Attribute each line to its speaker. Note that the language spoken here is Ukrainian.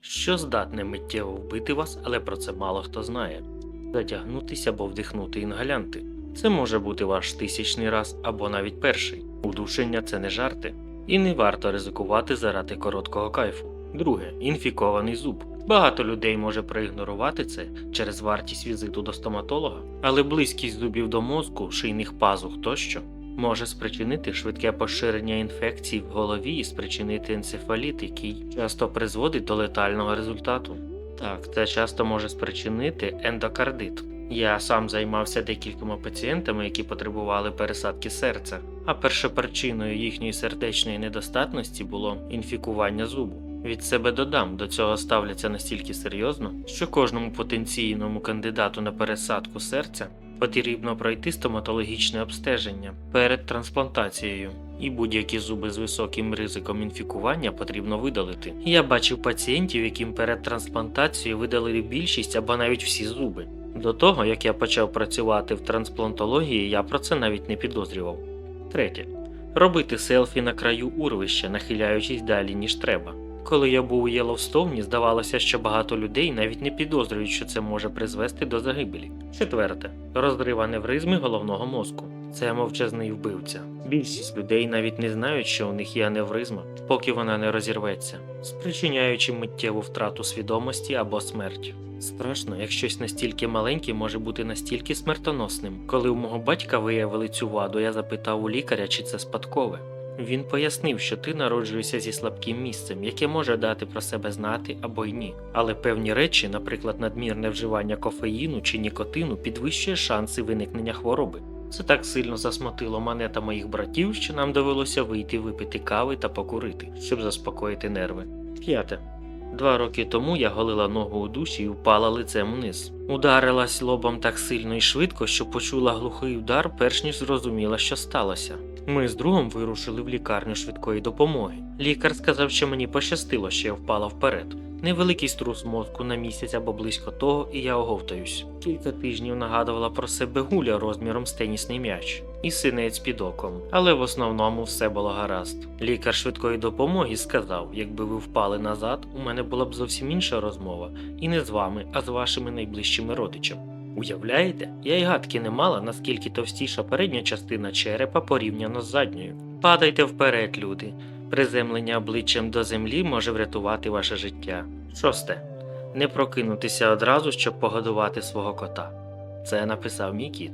Speaker 1: що здатне миттєво вбити вас, але про це мало хто знає. Затягнутися або вдихнути інгалянти. Це може бути ваш тисячний раз або навіть перший. Удушення це не жарти. І не варто ризикувати заради короткого кайфу. Друге інфікований зуб. Багато людей може проігнорувати це через вартість візиту до стоматолога, але близькість зубів до мозку, шийних пазух тощо може спричинити швидке поширення інфекцій в голові і спричинити енцефаліт, який часто призводить до летального результату. Так, це часто може спричинити ендокардит. Я сам займався декількома пацієнтами, які потребували пересадки серця, а першопричиною їхньої сердечної недостатності було інфікування зубу. Від себе додам, до цього ставляться настільки серйозно, що кожному потенційному кандидату на пересадку серця потрібно пройти стоматологічне обстеження перед трансплантацією, і будь-які зуби з високим ризиком інфікування потрібно видалити. Я бачив пацієнтів, яким перед трансплантацією видалили більшість або навіть всі зуби. До того, як я почав працювати в трансплантології, я про це навіть не підозрював. Третє. Робити селфі на краю урвища, нахиляючись далі, ніж треба. Коли я був у Єловстоуні, здавалося, що багато людей навіть не підозрюють, що це може призвести до загибелі. Четверте. Розрив аневризми головного мозку. Це мовчазний вбивця. Більшість людей навіть не знають, що у них є аневризма, поки вона не розірветься, спричиняючи миттєву втрату свідомості або смерть. Страшно, як щось настільки маленьке може бути настільки смертоносним. Коли у мого батька виявили цю ваду, я запитав у лікаря, чи це спадкове. Він пояснив, що ти народжуєшся зі слабким місцем, яке може дати про себе знати або й ні. Але певні речі, наприклад, надмірне вживання кофеїну чи нікотину, підвищує шанси виникнення хвороби. Це так сильно засмутило мене та моїх братів, що нам довелося вийти випити кави та покурити, щоб заспокоїти нерви. П'яте. Два роки тому я голила ногу у душі і впала лицем вниз. Ударилась лобом так сильно і швидко, що почула глухий удар, перш ніж зрозуміла, що сталося. Ми з другом вирушили в лікарню швидкої допомоги. Лікар сказав, що мені пощастило, що я впала вперед. Невеликий струс мозку на місяць або близько того, і я оговтаюсь. Кілька тижнів нагадувала про себе гуля розміром з тенісний м'яч і синець під оком, але в основному все було гаразд. Лікар швидкої допомоги сказав: якби ви впали назад, у мене була б зовсім інша розмова, і не з вами, а з вашими найближчими родичами. Уявляєте, я й гадки не мала, наскільки товстіша передня частина черепа порівняно з задньою. Падайте вперед, люди. Приземлення обличчям до землі може врятувати ваше життя. Шосте. Не прокинутися одразу, щоб погодувати свого кота. Це написав мій кіт.